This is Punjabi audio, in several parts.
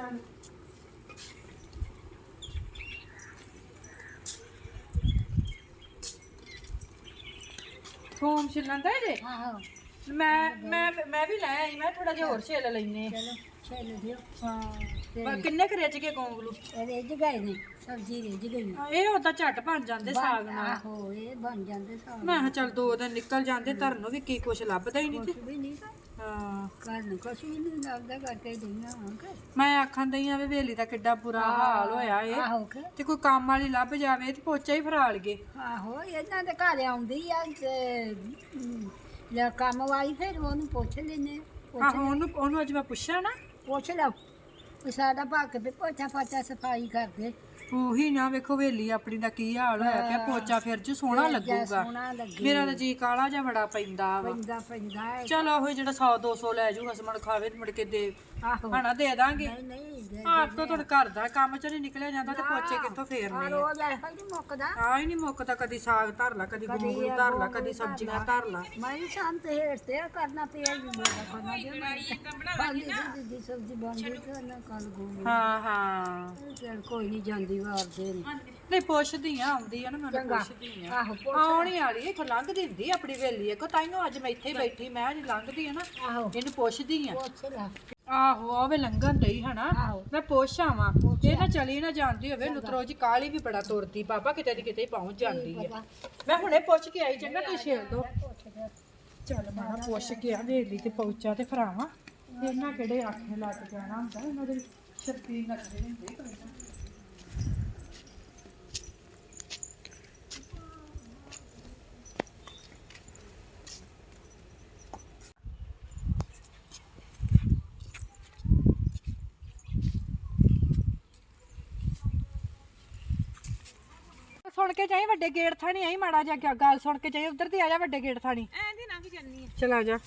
ਚੱਲ ਥੋਮ ਛਿੱਲਣ ਦਾ ਜੇ ਆਹੋ। ਮੈਂ ਮੈਂ ਮੈਂ ਵੀ ਲੈ ਆਈ ਮੈਂ ਥੋੜਾ ਜਿਹਾ ਹੋਰ ਛਿੱਲ ਲੈਨੇ ਆ ਚਲੋ ਛੇਲ ਦਿਓ। ਹਾਂ। ਤੇ ਕਿੰਨੇ ਕੁ ਰਿੱਝ ਕੇ ਗੋਂਗਲੂ ਇਹ ਰਿੱਝ ਗਏ ਨੇ ਸਬਜ਼ੀ ਰਿੱਝ ਗਈ। ਨੇ ਇਹ ਉਦਾਂ ਝੱਟ ਬਣ ਜਾਂਦੇ ਸਾਗ ਨਾਲ। ਆਹੋ ਇਹ ਬਣ ਜਾਂਦੇ ਸਾਗ ਮੈਂ ਕਿਹਾ ਚੱਲ ਦੋ ਦਿਨ ਨਿਕਲ ਜਾਂਦੇ ਧਰਨ ਨੂੰ ਵੀ ਕੀ ਕੁਛ ਲੱਭਦਾ ਹੀ ਨਹੀਂ ਤੇ। ਕੁਛ ਵੀ ਨਹੀਂ। ਹਾਂ। ਘਰ ਨੂੰ ਕੁਛ ਵੀ ਨਹੀਂ ਲੱਗਦਾ ਕਰਕੇ ਦਈਆਂ ਹਾਂ ਕਿ ਮੈਂ ਆਖਣ ਦਈ ਆ ਵੀ ਵੇਲੀ ਦਾ ਕਿੱਡਾ ਬੁਰਾ ਹਾਲ ਹੋਇਆ ਏ। ਆਹੋ ਕਿ। ਤੇ ਕੋਈ ਕੰਮ ਵਾਲੀ ਲੱਭ ਜਾਵੇ ਤੇ ਪੋਚਾ ਹੀ ਫਰਾਲ ਗਏ। ਆਹੋ ਇਹਨਾਂ ਦੇ ਘਰ ਆਉਂਦੀ ਆ ਤੇ ਲੈ ਕੰਮ ਵਾਲੀ ਫਿਰ ਉਹਨੂੰ ਪੁੱਛ ਲੈਨੇ ਆਹੋ ਉਹਨੂੰ ਉਹਨੂੰ ਅੱਜ ਮੈਂ ਪੁੱਛਿਆ ਨਾ। ਪੁੱਛ ਲਓ। ਵੀ ਸਾਡਾ ਭੱਗ ਵੀ ਪੋਚਾ ਪਾਚਾ ਸਫ਼ਾਈ ਕਰਦੇ। ਉਹੀ ਨਾ ਵੇਖੋ ਵੇਲੀ ਆਪਣੀ ਦਾ ਕੀ ਹਾਲ ਹੋਇਆ ਪਿਆ ਪੋਚਾ ਫਿਰ ਜੂ ਸੋਹਣਾ ਲੱਗੂਗਾ। ਸੋਹਣਾ ਲੱਗੇ। ਮੇਰਾ ਤਾਂ ਜੀ ਕਾਲਾ ਜਿਹਾ ਬੜਾ ਪੈਂਦਾ ਵਾ। ਪੈਂਦਾ ਪੈਂਦਾ ਹੈ। ਚਲੋ ਉਹ ਜਿਹੜਾ 100 200 ਲੈ ਜੂ ਹਸਮਣ ਖਾਵੇ ਤੇ ਮੁੜ ਕੇ ਦੇ। ਆਹੋ। ਹਣਾ ਦੇ ਦਾਂਗੇ। ਨਹੀਂ ਨਹੀਂ ਦੇ- ਆਪ ਤੋਂ ਤੁਹਾਡੇ ਘਰ ਦਾ ਕੰਮ ਚ ਨਹੀਂ ਨਿਕਲਿਆ ਜਾਂਦਾ ਤੇ ਪੋਚੇ ਕਿੱਥੋਂ ਆ ਫੇਰਨੇ ਆ? ਰੋਜ਼ ਇਹੋ ਹੀ ਮੁੱਕਦਾ। ਆ ਹੀ ਨਹੀਂ ਮੁੱਕਦਾ ਕਦੀ ਸਾਗ ਧਰ ਲਾ ਕਦੀ ਗੋਂਗਲੂ ਧਰ ਲਾ ਕਦੀ ਸਬਜ਼ੀਆਂ ਧਰ ਲਾ। ਮੈਂ ਵੀ ਸ਼ਾਂਤ ਹੇਠ ਤੇ ਕਰਨਾ ਪਿਆ ਜੀ ਮੇਰਾ ਖਾਣਾ ਜੋ ਬਾਂਦੀ ਦੀ ਸਬਜ਼ੀ ਤੇ ਨਾ ਕੱਲ ਗੋਲੀ ਹਾਂ ਹਾਂ। ਚਲ ਕੋਈ ਨਹੀਂ ਜਾਂਦੀ ਵਾਰ ਦੇ ਨੇ ਨਹੀਂ ਪੁੱਛਦੀ ਆ ਆਉਂਦੀ ਆ ਨਾ ਮੈਂ ਪੁੱਛਦੀ ਆ। ਆਹੋ ਆਉਣੀ ਵਾਲੀ ਇੱਥੇ ਲੰਘਦੀ ਹੁੰਦੀ ਆ ਆਪਣੀ ਵੇਲੀ। ਕੋ ਤਾਈਓ ਅੱਜ ਮੈਂ ਇੱਥੇ ਹੀ ਬੈਠੀ ਮੈਂ ਨਹੀਂ ਲੰਘਦੀ ਆ ਨਾ ਆਹੋ। ਇਹਨੂੰ ਪੁੱਛਦੀ ਆ। ਪੁੱਛ ਲੈ। ਆਹੋ ਆਵੇ ਲੰਘਣ ਡਈ ਹਨਾ। ਆਹੋ। ਮੈਂ ਪੁੱਛ ਆਵਾਂ। ਇਹ ਨਾ ਚਲੀ ਨਾ ਜਾਂਦੀ ਹੋਵੇ ਲੁਤਰੋ ਜੀ ਕਾਲੀ ਵੀ ਬੜਾ ਤੁਰਦੀ ਬਾਬਾ ਕਿਤੇ ਦੀ ਕਿਤੇ ਹੀ ਪਹੁੰਚ ਜਾਂਦੀ ਆ। ਮੈਂ ਹੁਣੇ ਪੁੱਛ ਕੇ ਆਈ ਚੰਗਾ ਤੁਸੀਂ ਛੇੜ ਦੋ। ਚੱਲ ਮੈਂ ਨਾ ਪੁੱਛ ਕੇ ਆ ਵੇਲੀ ਤੇ ਪਹੁੰਚਾ ਤੇ ਫਰਾਵਾਂ ਇਹਨਾਂ ਕਿਹੜੇ ਆਖੇ ਲੱਗ ਜਾਣਾ ਹੁੰਦਾ ਇਹਨਾਂ ਦੇ ਸ਼ਕਤੀ ਨੱਚਦੇ ਹੁੰਦੇ ਕੋਈ ਨਾ। ਕੇ ਜਾਈ ਵੱਡੇ ਗੇਟ ਥਾਣੀ ਆਈ ਮਾੜਾ ਜਿਹਾ ਗੱਲ ਸੁਣ ਕੇ ਜਾਈ ਉਧਰ ਦੀ ਆ ਜਾ ਵੱਡੇ ਗੇਟ ਥਾਣੀ। ਐਂਦੀ ਲੰਘ ਜੰਨੀ ਆ। ਚਲ ਆ ਜਾ।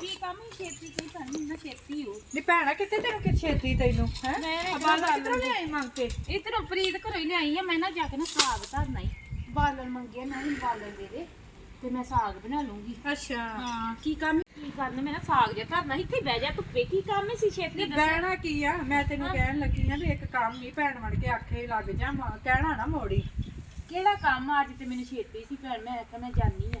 ਕੀ ਕੰਮ ਹੀ? ਛੇਤੀ ਕੀ ਕਰਨੀ? ਨਾ ਛੇਤੀ ਹੋ। ਨੀ ਭੈਣਾ ਕਿੱਥੇ ਤੈਨੂੰ ਕਿ ਛੇਤੀ ਤੈਨੂੰ ਹੈ? ਮੈਂ ਬਾਲ ਕਿੱਥੋਂ ਲਿਆਈ ਮੰਗ ਕੇ? ਇਧਰੋਂ ਪ੍ਰੀਤ ਘਰੋਂ ਹੀ ਲਿਆਈ ਆ ਮੈਂ ਨਾ ਜਾ ਕੇ ਨਾ ਸਾਗ ਧਰਨਾ ਹੀ ਬਾਲਣ ਮੰਗਿਆ ਮੈਂ ਵੀ ਬਾਲਣ ਦੇ ਦੇ। ਤੇ ਮੈਂ ਸਾਗ ਬਣਾ ਲੂੰਗੀ। ਅੱਛਾ। ਹਾਂ ਕੀ ਕੰਮ ਕੀ ਕਰਨਾ? ਮੈਂ ਨਾ ਸਾਗ ਜਿਹਾ ਧਰਨਾ ਸੀ, ਇੱਥੇ ਬਹਿ ਜਾ ਧੁੱਪੇ ਕੀ ਕੰਮ ਸੀ ਛੇਤੀ ਦੱਸ। ਬਹਿਣਾ ਕੀ ਆ? ਮੈਂ ਤੈਨੂੰ ਕਹਿਣ ਲੱਗੀ ਆ ਵੀ ਇੱਕ ਕੰਮ ਨਹੀਂ ਭੈਣ ਵੜ ਕੇ ਆਖੇ ਲੱਗ ਜਾ ਮਾਂ ਕਹਿਣਾ ਨਾ ਮੋੜੀ। ਕਿਹੜਾ ਕੰਮ ਆ? ਅੱਜ ਤੇ ਮੈਨੂੰ ਛੇਤੀ ਸੀ ਭੈਣ ਮੈਂ ਆਖਿਆ ਮੈਂ ਜਾਨੀ ਆ।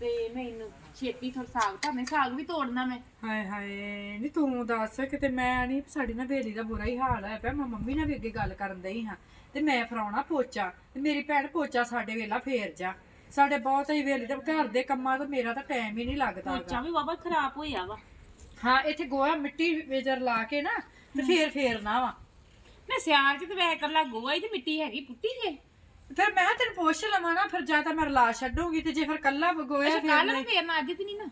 ਤੇ ਮੈਨੂੰ ਛੇਤੀ ਥੋੜਾ ਸਾਗ ਧਰਨਾ ਸਾਗ ਵੀ ਤੋੜਨਾ ਮੈਂ। ਹਾਏ ਹਾਏ ਨਹੀਂ ਤੂੰ ਦੱਸ ਕਿਤੇ ਮੈਂ ਨਹੀਂ ਸਾਡੀ ਨਾ ਬੇਲੀ ਦਾ ਬੁਰਾ ਹੀ ਹਾਲ ਹੈ ਪਿਆ। ਮੈਂ ਮੰਮੀ ਨਾਲ ਵੀ ਅੱਗੇ ਗੱਲ ਕਰਨ ਦਈ ਹਾਂ। ਤੇ ਮੈਂ ਫਰਾਉਣਾ ਪੋਚਾ ਤੇ ਮੇਰੀ ਭੈਣ ਪੋਚਾ ਸਾਡੇ ਵੇਲਾ ਫੇਰ ਜਾ। ਸਾਡੇ ਬਹੁਤ ਹੀ ਵੇਲੀ ਦੇ ਘਰ ਦੇ ਕੰਮਾਂ ਤੋਂ ਮੇਰਾ ਤਾਂ ਟਾਈਮ ਹੀ ਨਹੀਂ ਲੱਗਦਾ। ਪੋਚਾ ਵੀ ਬਾਬਾ ਖਰਾਬ ਹੋਇਆ ਵਾ। ਹਾਂ ਇੱਥੇ ਗੋਹਾ ਮਿੱਟੀ ਵੇਜਰ ਲਾ ਕੇ ਨਾ ਤੇ ਫੇਰ ਫੇਰਨਾ ਵਾ। ਮੈਂ ਸਿਆਲ ਚ ਤੇ ਵੈ ਕੱਲਾ ਗੋਆ ਹੀ ਤੇ ਮਿੱਟੀ ਹੈਗੀ ਪੁੱਟੀ ਜੇ। ਫਿਰ ਮੈਂ ਤੈਨੂੰ ਪੁੱਛ ਲਵਾਂ ਨਾ ਫਿਰ ਜਾਂ ਤਾਂ ਮੈਂ ਰਲਾ ਛੱਡੂਗੀ ਤੇ ਜੇ ਫਿਰ ਕੱਲਾ ਗੋਇਆ ਕੱਲ ਫੇਰਨਾ ਨੂੰ ਫੇਰਨਾ ਅੱਜ ਤੇ ਨਹੀਂ ਨਾ?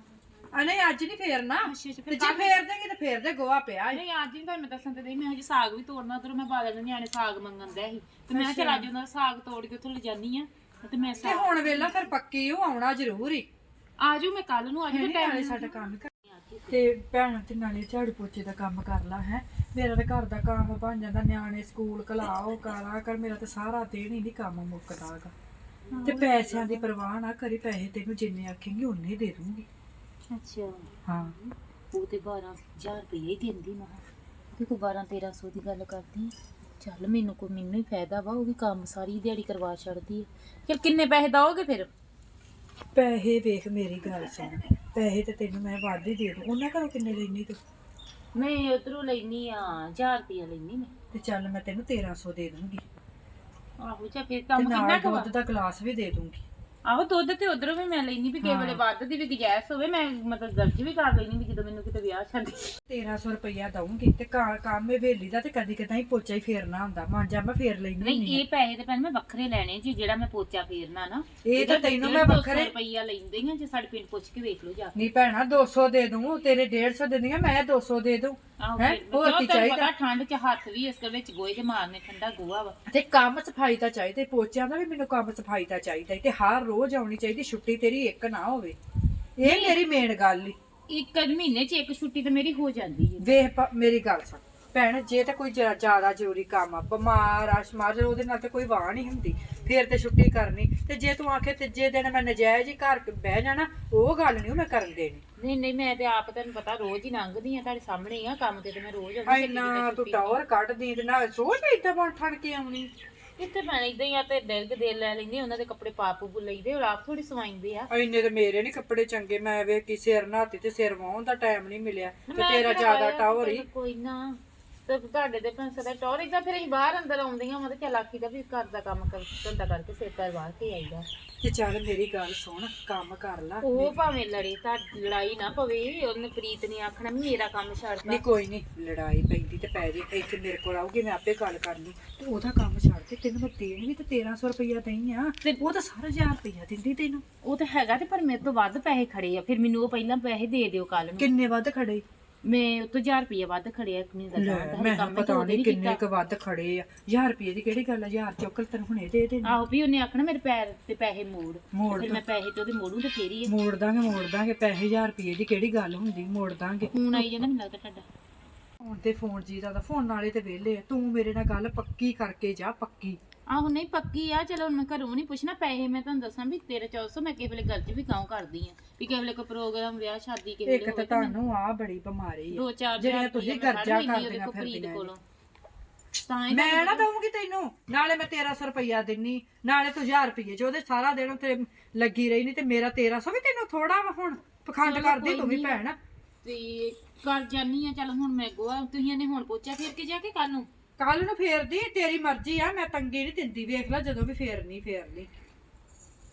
ਨਹੀਂ ਅੱਜ ਨਹੀਂ ਫੇਰਨਾ। ਅੱਛਾ ਅੱਛਾ ਤੇ ਜੇ ਫੇਰ ਦੇਂਗੇ ਤੇ ਫੇਰ ਦੇ ਗੋਹਾ ਪਿਆ ਏ। ਨਹੀਂ ਅੱਜ ਹੀ ਤੁਹਾਨੂੰ ਮੈਂ ਦੱਸਣ ਤੇ ਦਈ ਮੈਂ ਹਜੇ ਸਾਗ ਵੀ ਤੋੜਨਾ ਉਧਰ ਮੈਂ ਬਾਦਲ ਦੇ ਨਿਆਣੇ ਸਾਗ ਮੰਗਣ ਦੇ ਸੀ। ਤੇ ਮੈਂ ਕਿਹਾ ਚੱਲ ਅੱਜ ਉਹਨਾਂ ਦਾ ਸਾਗ ਤੋੜ ਕੇ ਉੱਥੋਂ ਲਿਜਾਨੀ ਆ। ਤੇ ਮੈਂ ਤੇ ਹੁਣ ਵੇਲਾ ਫਿਰ ਪੱਕੀ ਉਹ ਆਉਣਾ ਜ਼ਰੂਰ ਹੀ ਆਜੂ ਮੈਂ ਕੱਲ ਨੂੰ ਆਜੂ ਤੇ ਨਾਲੇ ਟਾਈਮ ਸਾਡਾ ਕੰਮ ਕਰ ਤੇ ਭੈਣ ਤੇ ਨਾਲੇ ਝਾੜੂ ਪੋਚੇ ਦਾ ਕੰਮ ਕਰ ਲਾ ਹੈ। ਮੇਰਾ ਤਾਂ ਘਰ ਦਾ ਕੰਮ ਬਣ ਜਾਂਦਾ ਨਿਆਣੇ ਸਕੂਲ ਕਲਾਓ ਕਰਾ ਕਰ ਮੇਰਾ ਤਾਂ ਸਾਰਾ ਦਿਨ ਹੀ ਨਹੀਂ ਕੰਮ ਮੁੱਕਦਾ ਗਾ ਤੇ ਪੈਸਿਆਂ ਦੀ ਪਰਵਾਹ ਨਾ ਕਰੀ ਪੈਸੇ ਤੈਨੂੰ ਜਿੰਨੇ ਆਖੇਂਗੀ ਉਨੇ ਦੇ ਦੂੰਗੀ। ਅੱਛਾ। ਹਾਂ। ਉਹ ਤੇ 12000 ਰੁਪਏ ਹੀ ਦਿੰਦੀ ਮੈਂ। ਦੇਖੋ 12 1300 ਦੀ ਗੱਲ ਕਰਦੀ। ਚੱਲ ਮੈਨੂੰ ਕੋਈ ਮੈਨੂੰ ਹੀ ਫਾਇਦਾ ਵਾ ਉਹ ਵੀ ਕੰਮ ਸਾਰੀ ਦਿਹਾੜੀ ਕਰਵਾ ਛੱਡਦੀ ਹੈ ਫਿਰ ਕਿੰਨੇ ਪੈਸੇ ਦਓਗੇ ਫਿਰ? ਪੈਸੇ ਵੇਖ ਮੇਰੀ ਗੱਲ ਸੁਣ। ਪੈਸੇ ਤੇ ਤੈਨੂੰ ਮੈਂ ਵੱਧ ਹੀ ਦੇ ਦੂੰ। ਉਹਨਾਂ ਘਰੋਂ ਕਿੰਨੇ ਲੈਣੀ ਤੂੰ? ਮੈਂ ਉਧਰੋਂ ਲੈਣੀ ਆ 1000 ਰੁਪਏ ਲੈਣੀ ਮੈਂ। ਤੇ ਚੱਲ ਮੈਂ ਤੈਨੂੰ 1300 ਦੇ ਦੂੰਗੀ। ਆਹੋ ਚਾ ਫਿਰ ਤੇ ਕੰਮ ਕਿੰਨਾ ਨਾਲ ਕੁ ਵਾ? ਦੁੱਧ ਦਾ ਗਲਾਸ ਵੀ ਦੇ ਦੂੰਗੀ। ਆਹੋ ਦੁੱਧ ਤੇ ਉਧਰੋਂ ਵੀ ਮੈਂ ਲੈਣੀ ਵੀ ਕਿਸੇ ਵੇਲੇ ਵੱਧ ਦੀ ਵੀ ਗੈਸ ਹੋਵੇ ਮੈਂ ਮਤਲਬ ਦਰਜ ਵੀ ਕਰ ਲੈਣੀ ਵੀ ਜਦੋਂ ਮੈਨੂੰ ਕਿਤੇ ਵਿਆਹ ਛੱਡ 1300 ਰੁਪਇਆ ਦਊਂਗੀ ਤੇ ਕਾ- ਕੰਮ ਇਹ ਵੇਲੀ ਦਾ ਤੇ ਕਦੀ ਕਦਾਈ ਪੋਚਾ ਹੀ ਫੇਰਨਾ ਹੁੰਦਾ। ਮਾਂਜਾ ਮੈਂ ਫੇਰ ਲੈਣੀ ਨਹੀਂ ਇਹ ਪੈਸੇ ਤੇ ਪਹਿਲਾਂ ਮੈਂ ਵੱਖਰੇ ਲੈਣੇ ਜੀ ਜਿਹੜਾ ਮੈਂ ਪੋਚਾ ਫੇਰਨਾ ਨਾ ਇਹ ਤਾਂ ਤੈਨੂੰ ਮੈਂ ਵੱਖਰੇ ਰੁਪਈਆ ਲੈਂਦੇ ਆ ਜੇ ਸਾਡੇ ਪਿੰਡ ਪੁੱਛ ਕੇ ਵੇਖ ਲਓ ਜਾ ਨਹੀਂ ਭੈਣਾ 200 ਦੇ ਦੂੰ ਤੇਰੇ 150 ਦਿੰਦੀਆਂ ਮੈਂ 200 ਦੇ ਦੂੰ ਆਹੋ ਹੈਂ? ਫਿਰ ਹੋਰ ਕਿਉਂ ਕੀ ਤੈਨੂੰ ਚਾਹੀਦਾ? ਪਤਾ ਠੰਡ 'ਚ ਹੱਥ ਵੀ ਇਸ ਦੇ ਵਿੱਚ ਗੋਏ ਦੇ ਮਾਰਨੇ ਠੰਡਾ ਗੋਆ ਵਾ। ਤੇ ਕੰਮ ਸਫ਼ਾਈ ਤਾਂ ਚਾਹੀਦਾ ਪੋਚਿਆਂ ਦਾ ਵੀ ਮੈਨੂੰ ਕੰਮ ਸਫ਼ਾਈ ਤਾਂ ਚਾਹੀਦਾ ਈ ਤੇ ਹਰ ਰੋਜ਼ ਆਉਣੀ ਚਾਹੀਦੀ ਛੁੱਟੀ ਤੇਰੀ ਇੱਕ ਨਾ ਹੋਵੇ। ਇਹ ਮੇਰੀ ਮੇਨ ਗੱਲ ਈ। ਇੱਕ ਮਹੀਨੇ 'ਚ ਇੱਕ ਛੁੱਟੀ ਤੇ ਮੇਰੀ ਹੋ ਜਾਂਦੀ ਹੈ ਵੇਖ ਪ- ਮੇਰੀ ਗੱਲ ਸੁਣ। ਭੈਣ ਜੇ ਤਾਂ ਕੋਈ ਜ਼ਿਆਦਾ ਜ਼ਰੂਰੀ ਕੰਮ ਆ ਬਿਮਾਰ ਆ ਸ਼ਮਾਰ ਉਹਦੇ ਨਾਲ ਤੇ ਕੋਈ ਵਾਹ ਨਹੀਂ ਹੁੰਦੀ। ਫੇਰ ਤੇ ਛੁੱਟੀ ਕਰਨੀ। ਤੇ ਜੇ ਤੂੰ ਆਖੇ ਤੀਜੇ ਦਿਨ ਮੈਂ ਨਜਾਇਜ਼ ਹੀ ਘਰ ਬਹਿ ਜਾਣਾ ਉਹ ਗੱਲ ਨਹੀਂ ਮੈਂ ਕਰਨ ਦੇਣੀ। ਨਹੀਂ ਨਹੀਂ ਮੈਂ ਤੇ ਆਪ ਤੈਨੂੰ ਪਤਾ ਰੋਜ਼ ਹੀ ਲੰਘਦੀ ਆ ਤੁਹਾਡੇ ਸਾਹਮਣੇ ਹੀ ਆ ਕੰਮ ਤੇ ਤੇ ਮੈਂ ਰੋਜ਼ ਆਉਂਦੀ ਇੰਨਾ ਤੂੰ ਟਾਵਰ ਕੱਢਦੀ ਤੇ ਨਾ ਸੋਚ ਇੱਦਾਂ ਬਣ ਠਣ ਕੇ ਆਉਣੀ। ਇੱਥੇ ਮੈਂ ਇਦਾਂ ਹੀ ਆ ਤੇ ਡਿਰਗ ਦੇ ਲੈ ਲੈਂਦੀ ਉਹਨਾਂ ਦੇ ਕੱਪੜੇ ਪਾ ਪੂ ਲਈਦੇ ਔਰ ਆਪ ਥੋੜੀ ਸਵਾਈਂਦੇ ਆ। ਇੰਨੇ ਤੇ ਮੇਰੇ ਨਹੀਂ ਕੱਪੜੇ ਚੰਗੇ ਮੈਂ ਵੇ ਕਿ ਸਿਰ ਨਹਾਤੀ ਤੇ ਸਿਰ ਵਾਉਣ ਦਾ ਟਾਈਮ ਨਹੀਂ ਮਿਲਿਆ। ਤੇ ਤੇਰਾ ਜ਼ਿਆਦਾ ਟਾਵਰ ਹੀ। ਕੋਈ ਨਾ। ਤੇ ਤੁਹਾਡੇ ਦੇ ਪੈਸੇ ਦਾ ਟੌਰ ਇਦਾਂ ਫਿਰ ਅਸੀਂ ਬਾਹਰ ਅੰਦਰ ਆਉਂਦੀਆਂ ਮੈਂ ਤੇ ਚੱਲ ਆਖੀ ਦਾ ਵੀ ਘਰ ਦਾ ਕੰਮ ਕਰ ਧੰਦਾ ਕਰਕੇ ਸਿਰ ਪੈਰ ਬਾਹਰ ਕੇ ਆਈਦਾ। ਤੇ ਚੱਲ ਮੇਰੀ ਗੱਲ ਸੁਣ ਕੰਮ ਕਰ ਲਾ। ਉਹ ਭਾਵੇਂ ਲੜੇ ਤਾਂ ਲੜਾਈ ਨਾ ਪਵੇ ਉਹਨੇ ਪ੍ਰੀਤ ਨੇ ਆਖਣਾ ਵੀ ਮੇਰਾ ਕੰਮ ਛੱਡਦਾ ਨਹੀਂ ਕੋਈ ਨਹੀਂ ਲੜਾਈ ਪੈਂਦੀ ਤੇ ਪੈ ਜੇ ਇੱਥੇ ਮੇਰੇ ਕੋਲ ਆਉਗੀ ਮੈਂ ਆਪੇ ਗੱਲ ਕਰਨੀ ਤੇ ਉਹਦਾ ਕੰਮ ਛੱਡ ਕੇ ਤੈਨੂੰ ਮੈਂ ਦੇਣ ਵੀ ਤੇ 1300 ਰੁਪਈਆ ਦਈ ਆ। ਤੇ ਉਹ ਤਾਂ ਸਾਰਾ 1000 ਰੁਪਈਆ ਦਿੰਦੀ ਤੈਨੂੰ। ਉਹ ਤਾਂ ਹੈਗਾ ਤੇ ਪਰ ਮੇਰੇ ਤੋਂ ਵੱਧ ਪੈਸੇ ਖੜੇ ਆ। ਫਿਰ ਮੈਨੂੰ ਉਹ ਪਹਿਲਾਂ ਪੈਸੇ ਦੇ ਦਿਓ ਕੱਲ ਨੂੰ। ਕਿੰਨੇ ਵੱਧ ਖੜੇ? ਮੈਂ ਉਹ ਤੋਂ 1000 ਰੁਪਏ ਵੱਧ ਖੜਿਆ ਕਿ ਨਹੀਂ ਲੈ, ਦੱਸਦਾ ਮੈਂ ਕੰਮ ਪਤਾ ਨਹੀਂ ਕਿੰਨੇ ਕ ਵੱਧ ਖੜੇ ਆ। 1000 ਰੁਪਏ ਦੀ ਕਿਹੜੀ ਗੱਲ ਆ? 1000 ਚੁੱਕ ਤੈਨੂੰ ਹੁਣੇ ਦੇ ਦੇ ਆਹੋ ਵੀ ਉਹਨੇ ਆਖਣਾ ਮੇਰੇ ਪੈਰ ਤੇ ਪੈਸੇ ਮੋੜ। ਮੋੜ ਫਿਰ ਮੈਂ ਪੈਸੇ ਤੇ ਉਹਦੇ ਮੋੜੂ ਤੇ ਫੇਰ ਹੀ ਆ। ਮੋੜ ਦਾਂਗੇ ਮੋੜ ਦਾਂਗੇ। ਪੈਸੇ 1000 ਰੁਪਏ ਦੀ ਕਿਹੜੀ ਗੱਲ ਹੁੰਦੀ? ਮੋੜ ਦਾਂਗੇ। ਫੋਨ ਆਈ ਜਾਂਦਾ ਮੈਨੂੰ ਲੱਗਦਾ ਤੁਹਾਡਾ। ਹੁਣ ਤੇ ਫੋਨ ਜੀ ਦਾ ਫੋਨ ਨਾਲੇ ਤੇ ਵਿਹਲੇ ਆ। ਤੂੰ ਮੇਰੇ ਨਾਲ ਗੱਲ ਪੱਕੀ ਕਰਕੇ ਜਾ ਪੱਕੀ। ਆਹੋ ਨਹੀਂ ਪੱਕੀ ਆ ਚਲੋ ਹੁਣ ਮੈਂ ਘਰੋਂ ਨਹੀਂ ਪੁੱਛਣਾ ਪੈਸੇ ਮੈਂ ਤੁਹਾਨੂੰ ਦੱਸਾਂ ਵੀ 1300 ਮੈਂ ਕਿਸੇ ਵੇਲੇ ਗੱਲ 'ਚ ਵੀ ਕਾਉਂ ਕਰਦੀ ਆ ਵੀ ਕਿਸੇ ਵੇਲੇ ਕੋਈ ਪ੍ਰੋਗਰਾਮ ਵਿਆਹ ਸ਼ਾਦੀ ਕਿਸੇ ਇੱਕ ਤਾਂ ਤੁਹਾਨੂੰ ਆ ਬੜੀ ਬਿਮਾਰੀ ਆ। ਦੋ ਚਾਰ ਜਿਹੜੀਆਂ ਹਜ਼ਾਰ ਤੁਸੀਂ ਰੁਪਈਆ ਮੈਂ ਕਰਜ਼ਾ ਫੜ ਲੈਂਦੀ ਉਹਦੇ ਕਰਦੀਆਂ ਕੋਲ ਪ੍ਰੀਤ ਫਿਰਦੀਆਂ ਕੋਲੋਂ। ਤਾਂ ਹੀ ਮੈਂ ਨਾ ਦਊਂਗੀ ਤੈਨੂੰ ਨਾਲੇ ਮੈਂ 1300 ਰੁਪਈਆ ਦਿੰਨੀ ਨਾਲੇ ਤੂੰ 1000 ਰੁਪਈਏ ਚ ਉਹਦੇ ਸਾਰਾ ਦਿਨ ਉੱਥੇ ਲੱਗੀ ਰਹੀ ਨਹੀਂ ਤੇ ਮੇਰਾ 1300 ਵੀ ਤੈਨੂੰ ਥੋੜਾ ਵਾ ਹੁਣ ਪਖੰਡ ਕਰਦੀ ਤੂੰ ਵੀ ਭੈਣ। ਤੇ ਕਰ ਜਾਨੀ ਆ ਚਲ ਹੁਣ ਮੈਂ ਗੋਆ ਤੁਸੀਂ ਨੇ ਹੁਣ ਪੋਚਾ ਫੇਰ ਕੇ ਜਾ ਕੇ ਕੱਲ ਨੂੰ? ਕੱਲ ਨੂੰ ਫੇਰਦੀ ਤੇਰੀ ਮਰਜ਼ੀ ਆ ਮੈਂ ਤੰਗੀ ਨਹੀਂ ਦਿੰਦੀ ਵੇਖ ਲੈ ਜਦੋਂ ਵੀ ਫੇਰਨੀ ਫੇਰਨੀ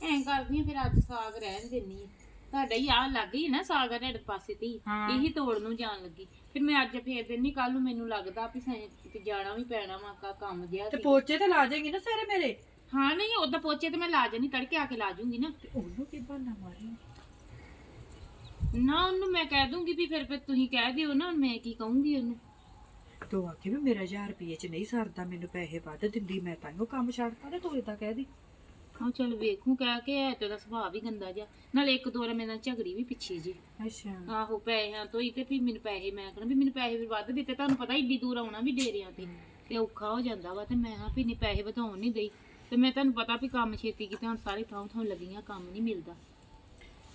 ਐਂ ਕਰਦੀ ਫਿਰ ਅੱਜ ਸਾਗ ਰਹਿਣ ਦਿੰਨੀ ਆ ਤੁਹਾਡਾ ਹੀ ਆ ਲੱਗ ਹੀ ਨਾ ਸਾਗ ਆ ਤੁਹਾਡੇ ਪਾਸੇ ਤੇ ਹੀ। ਹਾਂ। ਇਹੀ ਤੋੜ ਨੂੰ ਜਾਣ ਲੱਗੀ ਫਿਰ ਮੈਂ ਅੱਜ ਫੇਰ ਦਿੰਨੀ ਕੱਲ ਨੂੰ ਮੈਨੂੰ ਲੱਗਦਾ ਵੀ ਸੈਂ ਕਿਤੇ ਜਾਣਾ ਵੀ ਪੈਣਾ ਵਾ ਕਾ ਕੰਮ ਜਿਆ ਤੇ ਸੀ। ਪੋਚੇ ਤੇ ਲਾ ਜਾਏਗੀ ਨਾ ਸਾਰੇ ਮੇਰੇ ਹਾਂ ਨਹੀਂ ਉਹਦਾ ਪੋਚੇ ਤੇ ਮੈਂ ਲਾ ਜਾਨੀ ਤੜਕੇ ਆ ਕੇ ਲਾ ਜੂੰਗੀ ਨਾ ਤੇ ਉਹਨੂੰ ਕੀ ਬਹਾਨਾ ਮਾਰੀ ਨਾ ਉਹਨੂੰ ਮੈਂ ਕਹਿ ਦੂੰਗੀ ਵੀ ਫਿਰ ਫਿਰ ਤੁਸੀਂ ਕਹਿ ਦਿਓ ਨਾ ਮੈਂ ਕੀ ਕਹੂੰਗੀ ਉਹਨੂੰ ਤੂੰ ਆਖੇ ਵੀ ਮੇਰਾ 1000 ਰੁਪਏ ਚ ਨਹੀਂ ਸਰਦਾ ਮੈਨੂੰ ਪੈਸੇ ਵੱਧ ਦਿੰਦੀ ਮੈਂ ਤਾਂ ਉਹ ਕੰਮ ਛੱਡਤਾ ਤੇ ਤੂੰ ਇਦਾਂ ਕਹਿ ਦੀ। ਹਾਂ ਚਲ ਵੇਖੂ ਕਹਿ ਕੇ ਐ ਤੇ ਸੁਭਾਅ ਵੀ ਗੰਦਾ ਜਿਹਾ। ਨਾਲ ਇੱਕ ਦੋ ਵਾਰ ਮੇਰੇ ਨਾਲ ਝਗੜੀ ਵੀ ਪਿੱਛੇ ਜੀ ਅੱਛਾ। ਆਹੋ ਪੈਸਿਆਂ ਤੋਂ ਹੀ ਤੇ ਵੀ ਮੈਨੂੰ ਪੈਸੇ ਮੈਂ ਕਹਣਾ ਵੀ ਮੈਨੂੰ ਪੈਸੇ ਵੀ ਵੱਧ ਦਿੱਤੇ ਤੁਹਾਨੂੰ ਪਤਾ ਏਡੀ ਦੂਰ ਆਉਣਾ ਵੀ ਡੇਰਿਆਂ ਤੇ ਤੇ ਔਖਾ ਹੋ ਜਾਂਦਾ ਵਾ ਤੇ ਮੈਂ ਹਾਂ ਵੀ ਨਹੀਂ ਪੈਸੇ ਵਧਾਉਣ ਨਹੀਂ ਗਈ। ਤੇ ਮੈਂ ਤੁਹਾਨੂੰ ਪਤਾ ਵੀ ਕੰਮ ਛੇਤੀ ਕੀਤਾ ਹੁਣ ਸਾਰੇ ਥਾਂ ਥਾਂ ਲੱਗੀਆਂ ਕੰਮ ਨਹੀਂ ਮਿਲਦਾ।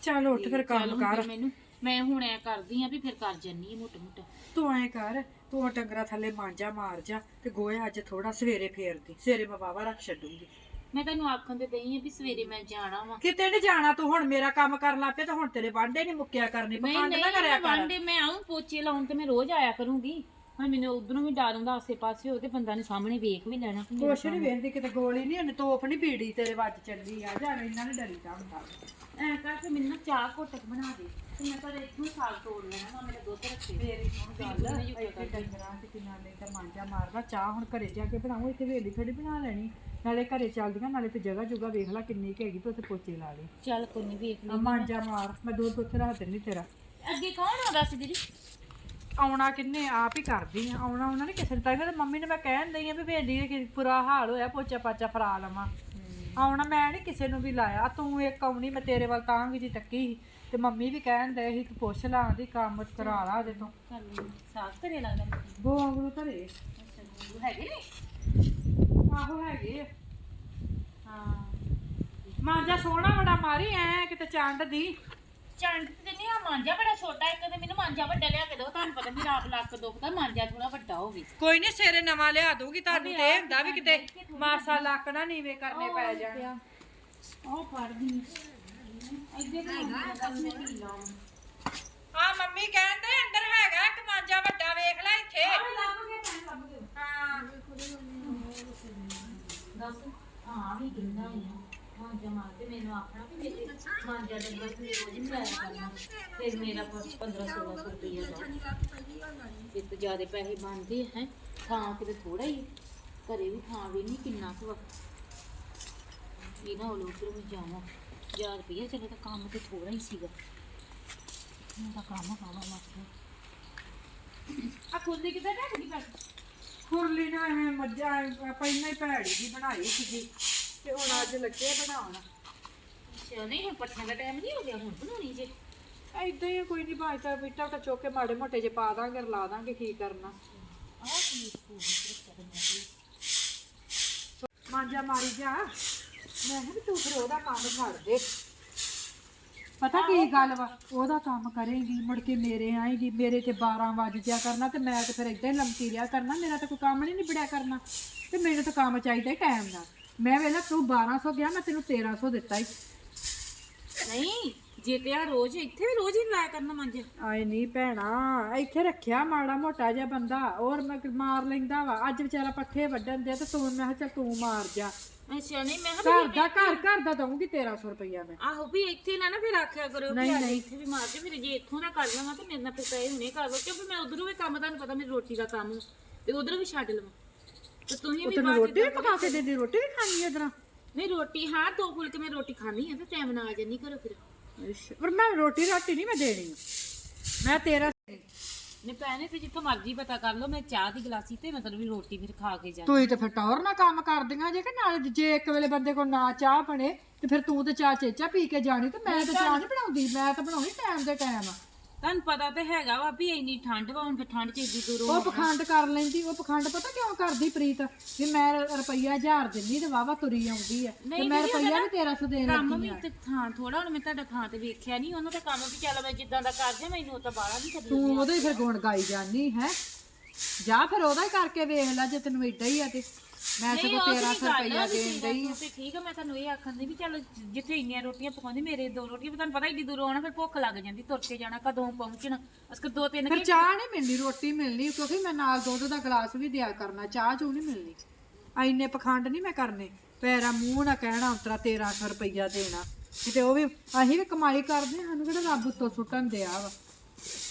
ਚੱਲ ਉੱਠ ਫਿਰ ਚੱਲ ਕੰਮ ਹੁਣ ਕਰ। ਮੈਨੂੰ ਮੈਂ ਹੁਣ ਐ ਕਰਦੀ ਆ ਵੀ ਫਿਰ ਕਰ ਜੰਨੀ ਮੋਟਾ ਮੋਟਾ। ਤੂੰ ਐ ਕਰ ਤੂੰ ਡੰਗਰਾ ਥੱਲੇ ਮਾਂਜਾ ਮਾਰ ਜਾ ਤੇ ਗੋਇਆ ਅੱਜ ਥੋੜਾ ਸਵੇਰੇ ਫੇਰਦੀ ਸਵੇਰੇ ਮੈਂ ਵਾਵਾ ਰੱਖ ਛੱਡੂੰਗੀ। ਮੈਂ ਤੈਨੂੰ ਆਖਣ ਤੇ ਦਈ ਆ ਵੀ ਸਵੇਰੇ ਮੈਂ ਜਾਣਾ ਵਾ। ਕਿਤੇ ਨਹੀਂ ਜਾਣਾ ਤੂੰ ਹੁਣ ਮੇਰਾ ਕੰਮ ਕਰਨ ਲੱਗ ਪਿਆ ਤੇ ਹੁਣ ਤੇਰੇ ਵਾਂਡੇ ਨਹੀਂ ਮੁੱਕਿਆ ਕਰਨੇ ਪਖੰਡ ਨਾ ਕਰਿਆ ਮੈਂ ਕਰ। ਵਾਂਡੇ ਮੈਂ ਆਉਂ ਪੋਚੇ ਲਾਉਣ ਤੇ ਮੈਂ ਰੋਜ਼ ਆਇਆ ਕਰੂੰਗੀ। ਹਾਂ ਮੈਨੂੰ ਉਧਰੋਂ ਵੀ ਡਰ ਹੁੰਦਾ ਆਸੇ ਪਾਸੇ ਹੋ ਤੇ ਬੰਦਾ ਨੇ ਸਾਹਮਣੇ ਵੇਖ ਵੀ ਲੈਣਾ ਕੁਛ ਨਹੀਂ ਵੇਖਦੀ ਕਿਤੇ ਗੋਲੀ ਨਹੀਂ ਉਹਨੇ ਤੋਪ ਨਹੀਂ ਪੀੜੀ ਤੇਰੇ ਵੱਜ ਚੱਲੀ ਆ ਜਾਣ ਇਹਨਾਂ ਨੇ ਡਰੀ ਦਾ ਹੁੰਦਾ। ਐ ਕਰਕੇ ਮੈਨੂੰ ਚਾਹ ਘੁੱਟਕ ਬਣਾ ਦੇ। ਤੇ ਮੈਂ ਤਾਂ ਇੱਥੋਂ ਹੀ ਸਾਗ ਤੋੜ ਲੈਣਾ ਨਾ ਮੇਰਾ ਦੁੱਧ ਰੱਖੇ। ਮੇਰੀ ਹੁਣ ਗੱਲ ਇੱਥੇ ਡੰਗਰਾਂ ਤੇ ਕਿਨਾਂ ਨੇ ਤਾਂ ਮਾਂਜਾ ਮਾਰਦਾ ਚਾਹ ਹੁਣ ਘਰੇ ਜਾ ਕੇ ਬਣਾਉ ਇੱਥੇ ਵੇਲੀ ਥੋੜੀ ਬਣਾ ਲੈਣੀ। ਨਾਲੇ ਘਰੇ ਚੱਲਦੀਆਂ ਨਾਲੇ ਤੇ ਜਗ੍ਹਾ ਜੁਗਾ ਵੇਖ ਲੈ ਕਿੰਨੀ ਕੁ ਹੈਗੀ ਤੇ ਉੱਥੇ ਪੋਚੇ ਲਾ ਲਈ ਚੱਲ ਕੋਈ ਨਹੀਂ ਵੇਖ ਆ ਲਈ ਮਾਂਜਾ ਮਾਰ ਮੈਂ ਦੁੱਧ ਉੱਥੇ ਰੱਖ ਦਿੰਦੀ ਤੇਰਾ। ਅੱਗੇ ਕੌਣ ਆਉਂਦਾ ਸੀ ਦੀਦੀ? ਆਉਣਾ ਕਿੰਨੇ ਆਪ ਹੀ ਕਰਦੀ ਆ ਆਉਣਾ ਉਹਨਾਂ ਨੇ ਕਿਸੇ ਨੇ ਤਾਂ ਫਿਰ ਮੰਮੀ ਨੇ ਮੈਂ ਕਹਿਣ ਦਈ ਆ ਵੀ ਕਿ ਬੁਰਾ ਹਾਲ ਹੋਇਆ ਪੋਚਾ ਪਾਚਾ ਫਰਾ ਲਵਾਂ। ਆਉਣਾ ਮੈਂ ਨਹੀਂ ਕਿਸੇ ਨੂੰ ਵੀ ਲਾਇਆ ਤੂੰ ਇੱਕ ਆਉਣੀ ਮੈਂ ਤੇਰੇ ਵੱਲ ਤਾਂ ਜੀ ਤੱਕੀ ਸੀ। ਤੇ ਮੰਮੀ ਵੀ ਕਹਿਣ ਦੇ ਸੀ ਤੂੰ ਪੁੱਛ ਲਾ ਆਂਦੀ ਕੰਮ ਕਰਾ ਲਾ ਉਹਦੇ ਤੋਂ। ਚੱਲ ਸਾਗ ਘਰੇ ਲੱਗਦਾ ਗੋਂਗਲੂ ਧਰੇ ਅੱਛਾ ਗੁਰੂ ਹੈਗੇ ਨੇ? ਆਹੋ ਹੈਗੇ ਆ। ਹਾਂ। ਮਾਂਜਾ ਸੋਹਣਾ ਬੜਾ ਮਾਰੀ ਐ ਕਿਤੇ ਚੰਡ ਦੀ। ਚੰਡ ਤੇ ਨਹੀਂ ਆ ਮਾਂਜਾ ਬੜਾ ਛੋਟਾ ਇੱਕ ਤੇ ਮੈਨੂੰ ਮਾਂਜਾ ਵੱਡਾ ਲਿਆ ਕੇ ਦਿਓ ਤੁਹਾਨੂੰ ਪਤਾ ਮੇਰਾ ਆਪ ਲੱਕ ਦੁਖਦਾ ਮਾਂਜਾ ਥੋੜਾ ਵੱਡਾ ਹੋਵੇ ਕੋਈ ਨਹੀਂ ਸਵੇਰੇ ਨਵਾਂ ਲਿਆ ਦੂਗੀ ਤੁਹਾਨੂੰ ਤੇ ਇਹ ਹੁੰਦਾ ਵੀ ਕਿਤੇ ਮਾਸਾ ਲੱਕ ਨਾ ਨੀਵੇਂ ਕਰਨੇ ਪੈ ਜਾਣ। ਉਹ ਇੱਥੇ ਆ ਮੰਮੀ ਕਹਿੰਦੇ ਅੰਦਰ ਹੈਗਾ ਇੱਕ ਮਾਂਜਾ ਵੱਡਾ ਵੇਖ ਲੈ ਇੱਥੇ। ਹਾਂ। ਹਾਂ ਹੀ ਹੀ ਫਿਰ ਮੇਰਾ 15 1600 ਰੁਪਈਆ ਦਾ ਇਹ ਤਾਂ ਜ਼ਿਆਦਾ ਪੈਸੇ ਬਣਦੇ ਹੈ। ਥਾਂ ਕਿਤੇ ਥੋੜਾ ਹੀ ਹੈ। ਘਰੇ ਵੀ ਥਾਂ ਵੀ ਨਹੀਂ ਕਿੰਨਾ ਕੁ ਵਾ ਇਹ ਨਾ ਉਹ ਲੋਕ ਵੀ ਜਾਵਾਂ। 1000 ਰੁਪਈਆ ਚਲੋ ਤਾਂ ਕੰਮ ਤੇ ਥੋੜਾ ਹੀ ਸੀਗਾ। ਮੈਂ ਤਾਂ ਕੰਮ ਖਾਣਾ ਮਾਸਾ ਆ ਖੁੱਲੀ ਕਿੱਦਾਂ ਰੱਖਦੀ ਪੈਸੇ ਫੁਰਲੀ ਨਾ ਐਵੇਂ ਮੱਝਾਂ ਆਪਾਂ ਇੰਨਾ ਹੀ ਭੈੜੀ ਜੀ ਬਣਾਈ ਸੀਗੀ ਤੇ ਹੁਣ ਅੱਜ ਲੱਗੇ ਬਣਾਉਣ। ਅੱਛਾ ਨਹੀਂ ਹੁਣ ਪੱਠਿਆਂ ਦਾ ਟਾਈਮ ਨਹੀਂ ਹੋ ਗਿਆ ਹੁਣ ਬਣਾਉਣੀ ਜੇ। ਐਦਾਂ ਹੀ ਕੋਈ ਨਹੀਂ ਬਾਜਦਾ ਬੀਟਾ ਤਾਂ ਚੁੱਕ ਮਾੜੇ ਮੋਟੇ ਜੇ ਪਾ ਦਾਂਗੇ ਲਾ ਦਾਂਗੇ ਕੀ ਕਰਨਾ। ਆਹ ਕੀ ਮਾਂਜਾ ਮਾਰੀ ਜਾ। ਮੈਂ ਕਿਹਾ ਵੀ ਤੂੰ ਫਿਰ ਉਹਦਾ ਕੰਮ ਛੱਡ ਦੇ। ਪਤਾ ਕੀ ਗੱਲ ਵਾ? ਉਹਦਾ ਕੰਮ ਕਰੇਗੀ ਮੁੜ ਕੇ ਮੇਰੇ ਆਏਗੀ ਮੇਰੇ ਤੇ 12 ਵਜ ਜਾ ਕਰਨਾ ਤੇ ਮੈਂ ਤੇ ਫਿਰ ਇਦਾਂ ਹੀ ਲੰਮਤੀ ਰਿਆ ਕਰਨਾ ਮੇਰਾ ਤਾਂ ਕੋਈ ਕੰਮ ਨਹੀਂ ਨਿਬੜਿਆ ਕਰਨਾ। ਤੇ ਮੈਨੂੰ ਤਾਂ ਕੰਮ ਚਾਹੀਦਾ ਟਾਈਮ ਨਾਲ। ਮੈਂ ਵੇਲਾ ਤੂੰ 1200 ਗਿਆ ਮੈਂ ਤੈਨੂੰ 1300 ਦਿੱਤਾ ਹੀ। ਨਹੀਂ ਜੇ ਤੇ ਆ ਰੋਜ਼ ਇੱਥੇ ਵੀ ਰੋਜ਼ ਹੀ ਲਾਇਆ ਕਰਨਾ ਮੰਜ। ਆਏ ਨਹੀਂ ਭੈਣਾ ਇੱਥੇ ਰੱਖਿਆ ਮਾੜਾ ਮੋਟਾ ਜਿਹਾ ਬੰਦਾ ਔਰ ਮੈਂ ਮਾਰ ਲੈਂਦਾ ਵਾ। ਅੱਜ ਵਿਚਾਰਾ ਪੱਠੇ ਵੱਢਣ ਦੇ ਤੇ ਤੂੰ ਮੈਂ ਕਿਹਾ ਚੱਲ ਤੂੰ ਮਾਰ ਜਾ। ਅੱਛਾ ਨਹੀਂ ਮੈਂ ਕਿਹਾ ਘਰ ਦਾ ਘਰ ਘਰ ਦਾ ਦਊਂਗੀ 1300 ਰੁਪਈਆ ਮੈਂ। ਆਹੋ ਵੀ ਇੱਥੇ ਨਾ ਨਾ ਫਿਰ ਆਖਿਆ ਕਰੋ ਵੀ ਨਹੀਂ, ਅੱਜ। ਇੱਥੇ ਵੀ ਮਾਰ ਜੇ ਫਿਰ ਜੇ ਇੱਥੋਂ ਦਾ ਕਰ ਲਵਾਂ ਤੇ ਮੇਰੇ ਨਾਲ ਫਿਰ ਪਏ ਹੁਣੇ ਕਰ ਲਓ। ਕਿਉਂਕਿ ਮੈਂ ਉਧਰੋਂ ਵੀ ਕੰਮ ਤੁਹਾਨੂੰ ਪਤਾ ਮੇਰੀ ਰੋਟੀ ਦਾ ਕੰਮ ਤੇ ਉਧਰੋਂ ਵੀ ਛੱਡ ਲਵਾਂ। ਤੇ ਤੁਸੀਂ ਵੀ ਤੈਨੂੰ ਬਾਅਦ ਰੋਟੀ ਵੀ ਪਕਾ ਕੇ ਦਿੰਦੀ ਰੋਟੀ ਵੀ ਖਾਣੀ ਇਧਰ ਨਹੀਂ ਰੋਟੀ ਹਾਂ ਦੋ ਫੁਲਕੇ ਮੈਂ ਰੋਟੀ ਖਾਣੀ ਆ ਤੇ ਟਾਈਮ ਨਾਲ ਆ ਜਾਨੀ ਕਰੋ ਫਿਰ। ਪਰ ਮੈਂ ਰੋਟੀ ਰਾਟੀ ਨਹੀਂ ਮੈਂ ਦੇਣੀ। ਮੈਂ ਤੇਰਾ ਨੇ ਪੈਣੇ ਤੇ ਜਿੱਥੋਂ ਮਰਜ਼ੀ ਪਤਾ ਕਰ ਲਓ ਮੈਂ ਚਾਹ ਦੀ ਗਲਾਸੀ ਤੇ ਮਤਲਬ ਵੀ ਰੋਟੀ ਫਿਰ ਖਾ ਕੇ ਜਾ ਤੂੰ ਹੀ ਤੇ ਫਿਰ ਟੌਰ ਨਾਲ ਕੰਮ ਕਰਦੀਆਂ ਜੇ ਕਿ ਨਾਲ ਜੇ ਇੱਕ ਵੇਲੇ ਬੰਦੇ ਕੋਲ ਨਾ ਚਾਹ ਬਣੇ ਤੇ ਫਿਰ ਤੂੰ ਤੇ ਚਾਹ ਚੇਚਾ ਪੀ ਕੇ ਜਾਣੀ ਤੇ ਮੈਂ ਤੇ ਚਾਹ ਨਹੀਂ ਬਣਾਉਂਦੀ ਮੈਂ ਤਾਂ ਬਣਾਉਣੀ ਟਾਈਮ ਦੇ ਟਾਈਮ। ਤੁਹਾਨੂੰ ਪਤਾ ਤੇ ਹੈਗਾ ਵਾ ਵੀ ਇੰਨੀ ਠੰਡ ਵਾ ਹੁਣ ਫਿਰ ਠੰਡ ਚ ਇੱਡੀ ਦੂਰੋਂ ਉਹ ਪਖੰਡ ਕਰ ਲੈਂਦੀ ਉਹ ਪਖੰਡ ਪਤਾ ਕਿਉਂ ਕਰਦੀ ਪ੍ਰੀਤ? ਵੀ ਮੈਂ ਰੁਪਈਆ 1000 ਦਿੰਦੀ ਤੇ ਵਾਵਾ ਤੁਰੀ ਆਉਂਦੀ ਆ। ਤੇ ਮੈਂ ਰੁਪਈਆ ਵੀ 1300 ਦੇਣ ਕੰਮ ਲੱਗੀ ਵੀ ਆ। ਤੇ ਥਾਂ ਥੋੜਾ ਹੁਣ ਮੈਂ ਤੁਹਾਡਾ ਥਾਂ ਤੇ ਵੇਖਿਆ ਨਹੀਂ ਉਹਨਾਂ ਦਾ ਕੰਮ ਵੀ ਚੱਲ ਮੈਂ ਜਿੱਦਾਂ ਦਾ ਕਰ ਜਾ ਮੈਨੂੰ ਉਹ ਤਾਂ ਬਾਹਲਾ ਨਹੀਂ ਕਰਦੀ ਤੂੰ ਉਹਦੇ ਹੀ ਫਿਰ ਗੁਣ ਗਾਈ ਜਾਨੀ ਹੈ? ਜਾ ਫਿਰ ਉਹਦਾ ਹੀ ਕਰਕੇ ਵੇਖ ਲੈ ਜੇ ਤੈਨੂੰ ਏਡਾ ਹੀ ਆ ਤੇ। ਮੈਂ ਨਹੀਂ ਸਗੋਂ ਉਹ 1300 ਰੁਪਈਆ ਦੇਣ ਡਈ ਆ। ਤੇ ਠੀਕ ਆ ਮੈਂ ਤੁਹਾਨੂੰ ਇਹ ਆਖਣ ਦੀ ਵੀ ਚੱਲ ਜਿੱਥੇ ਇੰਨੀਆਂ ਰੋਟੀਆਂ ਪਕਾਉਂਦੀ ਮੇਰੇ ਦੋ ਰੋਟੀਆਂ ਵੀ ਤੁਹਾਨੂੰ ਪਤਾ ਏਡੀ ਦੂਰੋਂ ਆਉਣਾ ਫਿਰ ਭੁੱਖ ਲੱਗ ਜਾਂਦੀ ਤੁਰ ਕੇ ਜਾਣਾ ਕਦੋਂ ਪਹੁੰਚਣਾ ਅਸਕ ਦੋ ਤਿੰਨ ਫਿਰ ਚਾਹ ਨਹੀਂ ਮਿਲਣੀ ਰੋਟੀ ਮਿਲਣੀ ਕਿਉਂਕਿ ਮੈਂ ਨਾਲ ਦੁੱਧ ਦਾ ਗਲਾਸ ਵੀ ਦਿਆ ਕਰਨਾ ਚਾਹ ਚੂ ਨਹੀਂ ਮਿਲਣੀ। ਐਨੇ ਪਖੰਡ ਨਹੀਂ ਮੈਂ ਕਰਨੇ ਪੈਰਾ ਮੂੰਹ ਨਾ ਕਹਿਣਾ ਉਤਰਾ 1300 ਰੁਪਈਆ ਦੇਣਾ ਕਿਤੇ ਉਹ ਵੀ ਅਸੀਂ ਵੀ ਕਮਾਈ ਕਰਦੇ ਹਾਂ, ਸਾਨੂੰ ਕਿਹੜਾ ਰੱਬ ਉੱਤੋਂ ਸੁੱਟਣ ਦਿਆ ਵਾ।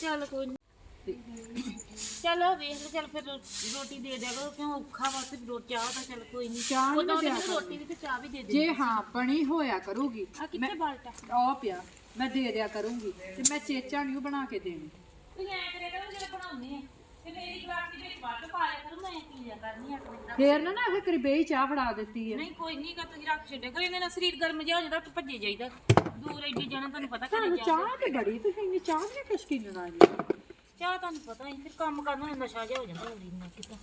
ਚੱਲ ਕੋਈ ਨੀ। ਚੱਲ ਵੇਖ ਲੈ ਚੱਲ ਫਿਰ ਰੋ- ਰੋਟੀ ਦੇ ਦਿਆ ਕਰੋ ਕਿਉਂ ਔਖਾ ਵਾ ਤੇ ਰੋਟੀ ਚਾਹ ਤਾਂ ਚੱਲ ਕੋਈ ਨਹੀਂ ਚਾਹ ਨੀ ਉਦੋਂ ਮੈਂ ਦਿਆ ਮੈਨੂੰ ਰੋਟੀ ਵੀ ਤੇ ਚਾਹ ਵੀ ਦੇ ਦੇ ਜੇ ਹਾਂ ਬਣੀ ਹੋਇਆ ਕਰੂਗੀ। ਆ ਕਿੱਥੇ ਬਾਲਟਾ? ਉਹ ਪਿਆ ਮੈਂ ਦੇ ਦਿਆ ਕਰੂੰਗੀ ਤੇ ਮੈਂ ਚੇਚਾ ਨਹੀਂ ਬਣਾ ਕੇ ਦੇਣੀ। ਤੁਸੀਂ ਐ ਕਰਿਆ ਕਰੋ ਜਿਹੜੇ ਬਣਾਉਂਦੇ ਆ। ਤੇ ਮੇਰੀ ਗਲਾਸ ਦੇ ਵਿੱਚ ਵੱਧ ਪਾ ਲਿਆ ਕਰੋ ਮੈਂ ਪੀ ਲਿਆ ਕਰਨੀ ਆਪਣੇ ਨਾਲ ਫੇਰ ਨਾ ਨਾ ਕਰੀਬੇ ਚਾਹ ਫੜਾ ਦਿੱਤੀ ਆ। ਨਹੀਂ ਕੋਈ ਨਹੀਂ ਕਾ ਤੁਸੀਂ ਰੱਖ ਛੱਡਿਆ ਕਰੋ ਇਹਦੇ ਨਾਲ ਸਰੀਰ ਗਰਮ ਜਿਹਾ ਹੋ ਜਾਂਦਾ ਤੇ ਭੱਜੇ ਜਾਈਦਾ। ਦੂਰ ਐਡੀ ਜਾਣਾ ਤੁਹਾਨੂੰ ਪਤਾ ਤੁਹਾਨੂੰ ਕਰੇ ਚਾਹ ਤੇ ਬੜੀ ਤੁਸੀਂ ਇੰਨੀ ਚਾਹ ਨਹੀਂ ਖਸ਼ਕੀਨਣਾ ਜੀ ਚਾਹ ਤੁਹਾਨੂੰ ਪਤਾ ਹੀ ਫਿਰ ਕੰਮ ਕਰਨਾ ਹੁੰਦਾ ਨਸ਼ਾ ਜਿਹਾ ਹੋ ਜਾਂਦਾ ਹੋਰੀ ਨਾ ਕਿਤਾ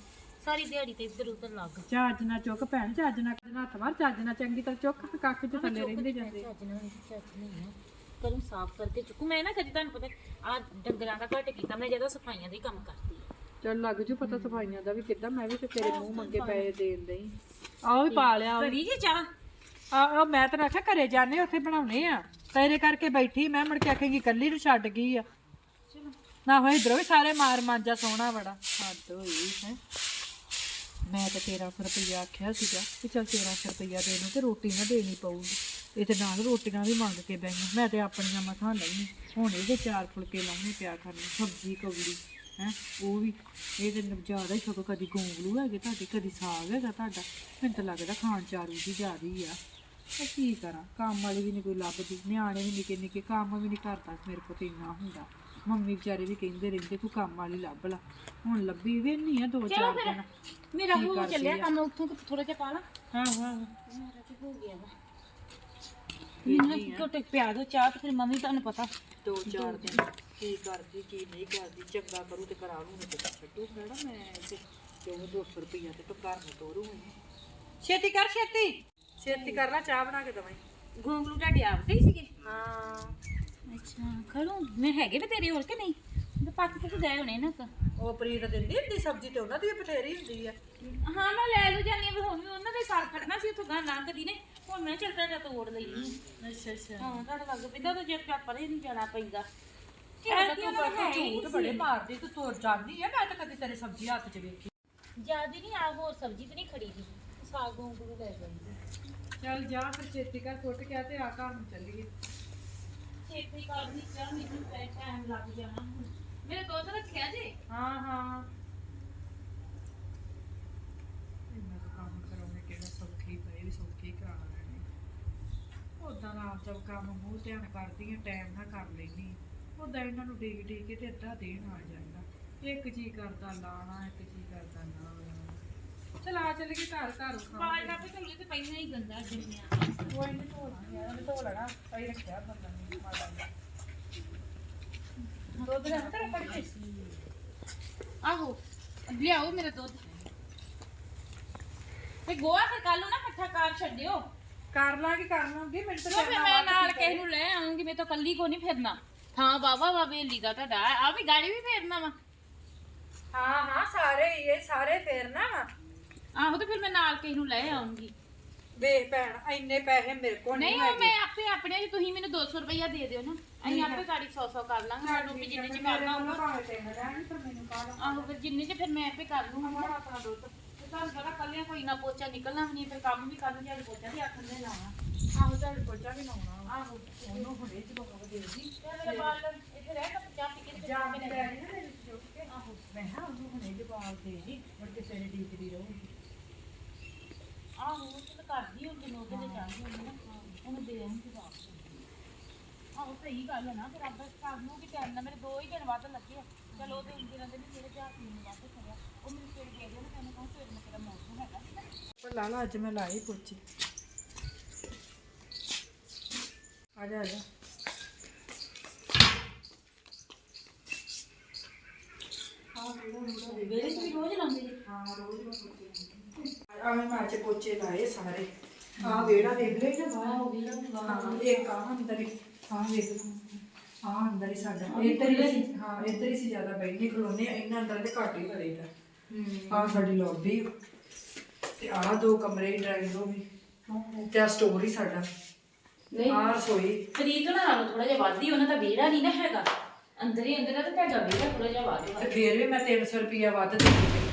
ਸਾਰੀ ਦਿਹਾੜੀ ਤੇ ਇੱਧਰ ਉੱਧਰ ਲੱਗ। ਚੱਜ ਨਾ ਚੁੱਕ ਭੈਣ ਹੱਥ ਮਾਰ ਨਾ ਚੰਗੀ ਤਰ੍ਹਾਂ ਚੁੱਕ ਕੱਖ ਚ ਥੱਲੇ ਰਹਿੰਦੇ ਜਾਂਦੇ। ਚੱਜ ਨਾਲ ਚੱਜ ਨਹੀਂ ਆ ਕਰੂੰ ਸਾਫ਼ ਕਰਕੇ ਚੁੱਕੂ। ਮੈਂ ਨਾ ਕਦੀ ਤੁਹਾਨੂੰ ਪਤਾ ਆ ਡੰਗਰਾਂ ਦਾ ਘੱਟ ਕੀਤਾ ਮੈਂ ਜਦੋਂ ਸਫਾਈਆਂ ਦਾ ਹੀ ਕੰਮ ਕਰਦੀ ਆ ਚੱਲ ਲੱਗ ਜੂ ਪਤਾ ਸਫਾਈਆਂ ਦਾ ਵੀ ਕਿੱਦਾਂ ਮੈਂ ਵੀ ਤੇ ਤੇਰੇ ਮੂੰਹ ਮੰਗੇ ਪਏ ਦੇਣ ਦਈ ਆਹ ਵੀ ਪਾ ਲਿਆ ਕਰੀ ਜੀ ਚਾਹ? ਆ ਮੈਂ ਤਾਂ ਆਖਿਆ ਘਰੇ ਜਾਣੇ ਉੱਥੇ ਬਣਾਉਣੇ ਆ। ਤੇਰੇ ਕਰਕੇ ਬੈਠੀ ਮੈਂ ਮੁੜ ਕੇ ਆਖੇਗੀ ਕੱਲੀ ਨੂੰ ਛੱਡ ਗਈ ਆ। ਨਾ ਹੋਏ ਇਧਰੋਂ ਵੀ ਸਾਰੇ ਮਾਰ ਮਾਂਜਾ ਸੋਹਣਾ ਬੜਾ। ਹੱਦ ਹੋਈ ਹੈ। ਮੈਂ ਤਾਂ 1300 ਰੁਪਈਆ ਆਖਿਆ ਸੀਗਾ ਕਿ ਚਲ 1300 ਰੁਪਈਆ ਦੇ ਦੂੰ ਤੇ ਰੋਟੀ ਨਾ ਦੇਣੀ ਪਊਗੀ। ਇਹ ਤੇ ਨਾਲ ਰੋਟੀਆਂ ਵੀ ਮੰਗ ਕੇ ਬੈਠੀ ਮੈਂ ਤੇ ਆਪਣੀਆਂ ਮਥਾਂ ਲੈਣੀ ਹੁਣ ਇਹਦੇ ਚਾਰ ਫੁਲਕੇ ਲਾਉਣੇ ਪਿਆ ਕਰਨੇ, ਸਬਜ਼ੀ ਕੌੜੀ ਹੈ, ਉਹ ਵੀ। ਇਹ ਤੇ ਜ਼ਿਆਦਾ ਹੀ ਸਗੋਂ ਕਦੀ ਗੋਂਗਲੂ ਹੈਗੇ ਤੁਹਾਡੇ, ਕਦੀ ਸਾਗ ਹੈਗਾ ਤੁਹਾਡਾ। ਮੈਨੂੰ ਤਾਂ ਲੱਗਦਾ ਖਾਣ ਚਾਰੂ ਦੀ ਜ਼ਿਆਦੀ ਆ। ਮੈਂ ਕੀ ਕਰਾਂ? ਕੰਮ ਵਾਲੀ ਵੀ ਨਹੀਂ ਕੋਈ ਲੱਭਦੀ, ਨਿਆਣੇ ਵੀ ਨਿੱਕੇ ਨਿੱਕੇ ਕੰਮ ਵੀ ਨਹੀਂ ਕਰਦਾ ਮੇਰੇ ਕੋਲ ਤੇ ਇੰਨਾ ਹੁੰਦਾ। ਮੰਮੀ ਵਿਚਾਰੇ ਵੀ ਕਹਿੰਦੇ ਰਹਿੰਦੇ ਤੂੰ ਕੰਮ ਵਾਲੀ ਲੱਭ ਲਾ। ਹੁਣ ਲੱਭੀ ਵੀ ਨਹੀਂ ਆ ਦੋ ਚਾਰ ਦਿਨ। ਮੇਰਾ ਹੋ ਚੱਲਿਆ ਕੰਮ ਉੱਥੋਂ ਥੋੜਾ ਜਿਹਾ ਪਾ ਲਾ। ਹਾਂ ਹਾਂ। ਮੇਰਾ ਤੇ ਹੋ ਗਿਆ ਵਾ। ਮੈਨੂੰ ਘੁੱਟ ਪਿਆ ਦੋ ਚਾਹ ਤੇ ਫਿਰ ਮੰਮੀ ਤੁਹਾਨੂੰ ਪਤਾ। ਦੋ ਚਾਰ ਦਿਨ ਕੀ ਕਰਦੀ ਕੀ ਨਹੀਂ ਕਰਦੀ ਚੰਗਾ ਕਰੂ ਤੇ ਕਰਾ ਲੂ ਨਹੀਂ ਤੇ ਛੱਡੂ। ਮੈਡਮ ਮੈਂ ਤੇ ਜੋ 200 ਰੁਪਈਆ ਤੇ ਤੂੰ ਘਰ ਨੂੰ ਤੋਰੂ ਛੇਤੀ ਕਰ ਛੇਤੀ। ਛੇਤੀ ਕਰ ਲੈ ਚਾਹ ਬਣਾ ਕੇ ਦਵਾਈ ਗੋਂਗਲੂ ਤੁਹਾਡੇ ਆਪ ਹੀ ਸੀਗੇ। ਹਾਂ। ਅੱਛਾ ਖੜੋ ਮੈਂ ਹੈਗੇ ਵੀ ਤੇਰੇ ਹੋਰ ਕਿ ਨਹੀਂ? ਤੇ ਪੱਕ ਪੁੱਕ ਗਏ ਹੋਣੇ ਨਾ ਤਾਂ ਉਹ ਪ੍ਰੀਤ ਦਿੰਦੀ ਹੁੰਦੀ ਸਬਜ਼ੀ ਤੇ ਉਹਨਾਂ ਦੀ ਵੀ ਬਥੇਰੀ ਹੁੰਦੀ ਆ। ਹਾਂ ਮੈਂ ਲੈ ਲੂ ਜਾਨੀ ਵੀ ਹੁਣ ਵੀ ਉਹਨਾਂ ਦੇ ਸਾਰ ਕੱਢਣਾ ਸੀ ਉੱਥੋਂ ਗਾਂ ਲੰਘਦੀ ਨੇ। ਹੁਣ ਮੈਂ ਚੱਲਦਾ ਜਾ ਤੋੜ ਲਈ। ਅੱਛਾ ਅੱਛਾ। ਹਾਂ ਤੁਹਾਡਾ ਲੱਗ ਪੈਂਦਾ ਤਾਂ ਜੇ ਪਰੇ ਨਹੀਂ ਜਾਣਾ ਪੈਂਦਾ ਇਹ ਤੂੰ ਬੜਾ ਝੂਠ ਬੜੇ ਮਾਰਦੀ ਤੂੰ ਤੋੜ ਜਾਂਦੀ ਆ ਮੈਂ ਤਾਂ ਕਦੀ ਤੇਰੇ ਸਬਜ਼ੀ ਹੱਥ 'ਚ ਵੇਖੀ। ਜਿਆਦੀ ਨਹੀਂ ਆ ਹੋਰ ਸਬਜ਼ੀ ਤੇ ਨਹੀਂ ਖੜੀ ਦੀ ਸਾਗ ਗੋਂਗਲੂ ਲੈ ਜਾਂਦੀ। ਚੱਲ ਜਾ ਫਿਰ ਛੇਤੀ ਕਰ ਫੁੱਟ ਕੇ ਤੇ ਆ ਘਰ ਨੂੰ ਚੱਲੀਏ। ਛੇਤੀ ਕਰਨੀ ਚਾਹ ਮੈਨੂੰ ਟਾਈਮ ਲੱਗ ਜਾਣਾ ਹੁਣ। ਮੇਰੇ ਦੁੱਧ ਰੱਖਿਆ ਜੇ। ਹਾਂ ਹਾਂ। ਇਹਨਾਂ ਦਾ ਕੰਮ ਕਰਾਉਣੇ ਕਿਹੜਾ ਸੌਖੀ ਪਏ ਵੀ ਸੌਖੀ ਕਰਾਉਣਾ ਲੈਣੇ। ਉਦਾਂ ਨਾਲ ਜਦ ਕੰਮ ਮੂੰਹ ਧਿਆਨ ਕਰਦੀ ਆ ਟਾਈਮ ਨਾਲ ਕਰ ਲੈਣੀ ਉਦਾਂ ਇਹਨਾਂ ਨੂੰ ਡੀਕ ਡੀਕ ਕੇ ਤੇ ਅੱਧਾ ਦੇਣ ਆ ਜਾਂਦਾ। ਇੱਕ ਜੀ ਕਰਦਾ ਲਾਣਾ ਇੱਕ ਜੀ ਕਰਦਾ ਨਾ। ਚਲ ਆ ਚੱਲ ਕੇ ਘਰ ਘਰ ਖਾ ਬਾਜ ਨਾ ਪਈ ਤੇ ਪਹਿਲਾਂ ਹੀ ਗੰਦਾ ਜੰਮਿਆ ਕੋਈ ਨਹੀਂ ਧੋਣਾ ਯਾਰ ਉਹਨੇ ਧੋ ਲੈਣਾ ਸਹੀ ਰੱਖਿਆ ਬੰਦਾ ਨੇ ਮਾੜਾ ਜਿਹਾ ਦੁੱਧ ਲੈ ਤੇਰਾ ਫੜ ਕੇ ਆਹੋ ਲਿਆਓ ਮੇਰਾ ਦੁੱਧ ਤੇ ਗੋਆ ਤੇ ਕੱਲ ਨੂੰ ਨਾ ਇਕੱਠਾ ਕਰ ਛੱਡਿਓ ਕਰ ਲਾਂਗੇ ਕਰ ਲਾਂਗੇ ਮੈਨੂੰ ਤਾਂ ਚਲੋ ਫਿਰ ਮੈਂ ਨਾਲ ਕਿਸੇ ਨੂੰ ਲੈ ਆਉਂਗੀ ਮੈਂ ਤਾਂ ਕੱਲੀ ਕੋ ਨਹੀਂ ਫਿਰਨਾ ਹਾਂ ਬਾਬਾ ਵਾ ਵੇਲੀ ਦਾ ਤੁਹਾਡਾ ਆ ਵੀ ਗਾੜੀ ਵੀ ਫੇਰਨਾ ਵਾ ਹਾਂ ਹਾਂ ਸਾਰੇ ਹੀ ਇਹ ਸਾਰੇ ਫੇਰ ਨਾ ਆਹੋ ਤੇ ਫਿਰ ਮੈਂ ਨਾਲ ਕਿਸੇ ਨੂੰ ਲੈ ਆਉਂਗੀ। ਵੇ ਭੈਣ ਇੰਨੇ ਪੈਸੇ ਮੇਰੇ ਕੋਲ ਨਹੀਂ ਨਹੀਂ ਉਹ ਮੈਂ ਆਪੇ ਆਪਣੇ ਚ ਤੁਸੀਂ ਮੈਨੂੰ 200 ਰੁਪਇਆ ਦੇ ਦਿਓ ਨਾ। ਅਸੀਂ ਆਪੇ ਗਾੜੀ 100 100 ਕਰ ਲਾਂਗੇ ਸਾਨੂੰ ਵੀ ਜਿੰਨੇ ਚ ਕਰਨਾ ਹੋਊਗਾ। ਭਾਵੇਂ ਤੈਨੂੰ ਰਹਿਣ ਪਰ ਮੈਨੂੰ ਕਾਹਦਾ ਆਹੋ ਫਿਰ ਜਿੰਨੇ ਚ ਫਿਰ ਮੈਂ ਆਪੇ ਕਰ ਲੂੰਗਾ ਆਪਣਾ ਦੁੱਧ ਤੇ ਤੁਹਾਨੂੰ ਪਤਾ ਕੱਲਿਆਂ ਕੋਈ ਨਾ ਪੋਚਾ ਨਿਕਲਣਾ ਵੀ ਨਹੀਂ ਫਿਰ ਕੰਮ ਵੀ ਕਰਨ ਜਾਂ ਪੋਚਾ ਵੀ ਆਖਣ ਦੇ ਲਾਉਣਾ। ਆਹੋ ਚੱਲ ਪੋਚਾ ਵੀ ਲਾਉਣਾ। ਆਹੋ। ਉਹਨੂੰ ਹੁਣੇ ਜਵਾਬ ਦੇ ਦੀ। ਤੇ ਮੇਰੇ ਬਾਲ ਇੱਥੇ ਰਹਿ ਕੇ ਚਾਹ ਪੀ ਕੇ ਤੇ ਜਾਂ ਫਿਰ ਮੈਂ ਨਾ ਮੇਰੇ ਚੁੱਕ ਕੇ ਆਹੋ। ਮੈਂ ਹਾਂ ਉਹਨੂੰ ਹੁਣੇ ਜਵਾਬ ਦੇ ਦੀ ਮੁੜ ਕੇ ਤੇਰੇ ਡੀਕਦੀ ਰਹੂਗੀ। ਆਹੋ ਤਾਂ ਕਰਦੀ ਹੁੰਦੀ ਨੋਟ ਤੇ ਜਾਂਦੀ ਹੁੰਦੀ ਨਾ। ਉਹਨੂੰ ਦੇ ਆਉਂਗੀ ਵਾਪਸ। ਆਹੋ ਸਹੀ ਗੱਲ ਹੈ ਨਾ ਫਿਰ ਆਪਾਂ ਕਰ ਨੂੰ ਕਿ ਟਾਈਮ ਨਾਲ ਮੇਰੇ ਦੋ ਹੀ ਦਿਨ ਵੱਧ ਲੱਗੇ ਚਲੋ ਉਹਦੇ ਦਿਨਾਂ ਦੇ ਨਹੀਂ ਮੇਰੇ ਪੀਣ ਨੂੰ ਵੱਧ ਕਰਿਆ ਉਹ ਮੈਨੂੰ ਸਵੇਰ ਦੇ ਦੇ ਨਾ ਤੈਨੂੰ ਕਹਾਂ ਸਵੇਰ ਨੂੰ ਤੇਰਾ ਮੌਸਮ ਹੈਗਾ ਪਰ ਲਾ ਲਾ ਅੱਜ ਮੈਂ ਲਾਈ ਪੋਚੀ ਆ ਜਾ ਆ ਜਾ। ਵੇਲੇ ਤੁਸੀਂ ਰੋਜ਼ ਲਾਉਂਦੇ ਜੀ ਆ ਮੈਂ ਅੱਜ ਪੋਚੇ ਲਾਏ ਸਾਰੇ। ਆ ਵੇੜਾ ਵੇਖ ਲੈ ਨਾ ਬਾਹਰ? ਆਹ ਵੀਰਾ ਵੀ ਬਾਹਰ ਹਾਂ ਇੱਕ ਆ ਅੰਦਰ ਹੀ ਹਾਂ ਵੇਖ ਹਾਂ ਅੰਦਰ ਹੀ ਸਾਡਾ। ਇੱਧਰ ਹੀ ਸੀ ਹਾਂ ਇੱਧਰ ਹੀ ਸੀ ਜ਼ਿਆਦਾ ਬੈਠੇ ਖਲੋਨੇ ਆ ਇਹਨਾਂ ਅੰਦਰ ਤੇ ਘੱਟ ਹੀ ਕਰੀਦਾ ਆ ਸਾਡੀ ਲੌਬੀ ਤੇ ਆ ਦੋ ਕਮਰੇ ਵੀ ਤੇ ਆ ਸਟੋਰ ਹੀ ਸਾਡਾ। ਨਹੀਂ। ਆ ਰਸੋਈ। ਫਰੀਦ ਨਾਲ ਥੋੜਾ ਜਿਹਾ ਵੱਧ ਹੀ ਉਹਨਾਂ ਦਾ ਵਿਹੜਾ ਨਹੀਂ ਨਾ ਹੈਗਾ। ਅੰਦਰ ਹੀ ਅੰਦਰ ਤੇ ਤੁਹਾਡਾ ਥੋੜਾ ਜਿਹਾ ਵੱਧ ਤੇ ਫੇਰ ਵੀ ਮੈਂ 300 ਰੁਪਿਆ ਵੱਧ ਦੇ ਦਿੱਤੀ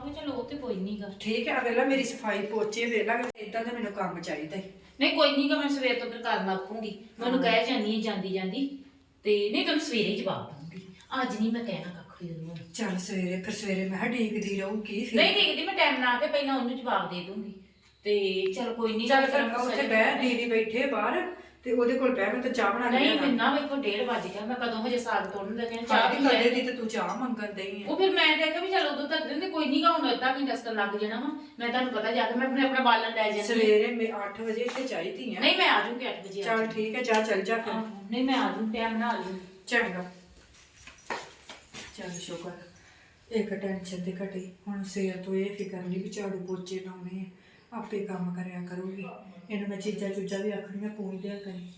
ਆਵੇ ਚਲੋ ਉਹ ਤੇ ਕੋਈ ਨਹੀਂ ਗਾ। ਠੀਕ ਹੈ ਵੇਲਾ ਮੇਰੀ ਸਫ਼ਾਈ ਪੋਚੇ ਵੇਲਾ ਇਦਾਂ ਦਾ ਮੈਨੂੰ ਕੰਮ ਚਾਹੀਦਾ ਹੈ। ਨਹੀਂ ਕੋਈ ਨਹੀਂ ਗਾ ਮੈਂ ਸਵੇਰ ਤੋਂ ਫਿਰ ਕਰਨ ਲੱਪੂੰਗੀ ਮੈਂ ਉਹਨੂੰ ਕਹਿ ਜਾਂਦੀ ਹਾਂ ਜਾਂਦੀ ਜਾਂਦੀ। ਤੇ ਨਹੀਂ ਤੁਹਾਨੂੰ ਸਵੇਰੇ ਹੀ ਜਵਾਬ ਦੂੰਗੀ ਅੱਜ ਨਹੀਂ ਮੈਂ ਕਹਿਣਾ ਕੱਖ ਵੀ ਉਹਨੂੰ। ਚੱਲ ਸਵੇਰੇ ਫਿਰ ਸਵੇਰੇ ਮੈਂ ਡੀਕਦੀ ਰਹੂਗੀ ਫਿਰ। ਨਹੀਂ ਦੇਖਦੀ ਮੈਂ ਟਾਈਮ ਨਾ ਆ ਕੇ ਪਹਿਲਾਂ ਉਹਨੂੰ ਜਵਾਬ ਦੇ ਦੂੰਗੀ ਤੇ ਚਲ ਕੋਈ ਨਹੀਂ ਚੱਲ ਫਿਰ ਉੱਥੇ ਬਹਿ ਦੀਦੀ ਬੈਠੇ ਬਾਹਰ। ਤੇ ਉਹਦੇ ਕੋਲ ਬਹਿ ਮੈਂ ਤਾਂ ਚਾਹ ਬਣਾ ਕੇ ਨਹੀਂ ਲਿਆਉਣਾ। ਮਿੰਨਾ ਵੇਖੋ 1:30 ਵਜ ਗਿਆ। ਮੈਂ ਕਦੋਂ ਹਜੇ ਸਾਗ ਤੋੜਨ ਲੱਗਿਆ ਚਾਹ ਚਾਹ ਵੀ ਲੈ ਦੀ ਤੇ ਤੂੰ ਚਾਹ ਮੰਗਣ ਦਈ ਹੈ। ਉਹ ਫਿਰ ਮੈਂ ਦੇਖਿਆ ਵੀ ਚਲ ਉਦੋਂ ਤੱਕ ਦਿੰਦੇ ਕੋਈ ਨਹੀਂ ਗਾ ਹੁਣ ਅੱਧਾ ਘੰਟਾ ਸਟਨ ਲੱਗ ਜਾਣਾ ਵਾ। ਮੈਂ ਤੁਹਾਨੂੰ ਪਤਾ ਜਾ ਕੇ ਮੈਂ ਆਪਣੇ ਆਪਣਾ ਬਾਲਣ ਲੈ ਜਾਂਦੀ ਹਾਂ। ਸਵੇਰੇ ਮੈਂ 8 ਵਜੇ ਇੱਥੇ ਚਾਹੀਦੀ ਆ। ਨਹੀਂ ਮੈਂ ਆ ਜਾਊਂਗੀ 8 ਵਜੇ ਆ ਚੱਲ ਠੀਕ ਹੈ ਜਾ ਚੱਲ ਜਾ ਫਿਰ। ਆਹੋ, ਨਹੀਂ ਮੈਂ ਆ ਜੂ ਟਾਈਮ ਨਾਲ ਆ ਜੂ ਚੰਗਾ। ਚੱਲ ਸ਼ੁਕਰ। ਇੱਕ ਟੈਨਸ਼ਨ ਤੇ ਘਟੀ। ਹੁਣ ਸਵੇਰ ਤੋਂ ਇਹ ਫਿਕਰ ਨਹੀਂ ਵੀ ਝਾੜੂ ਪੋਚੇ ਲਾਉਣੇ ਆ। ਆਪੇ ਕੰਮ ਕਰਿਆ ਕਰੂਗੀ। ਇਹਨੂੰ ਮੈਂ ਚੀਜ਼ਾਂ ਚੂਜ਼ਾਂ ਵੀ ਆਖਣੀਆਂ ਪੂੰਝ ਦਿਆ ਕਰੀ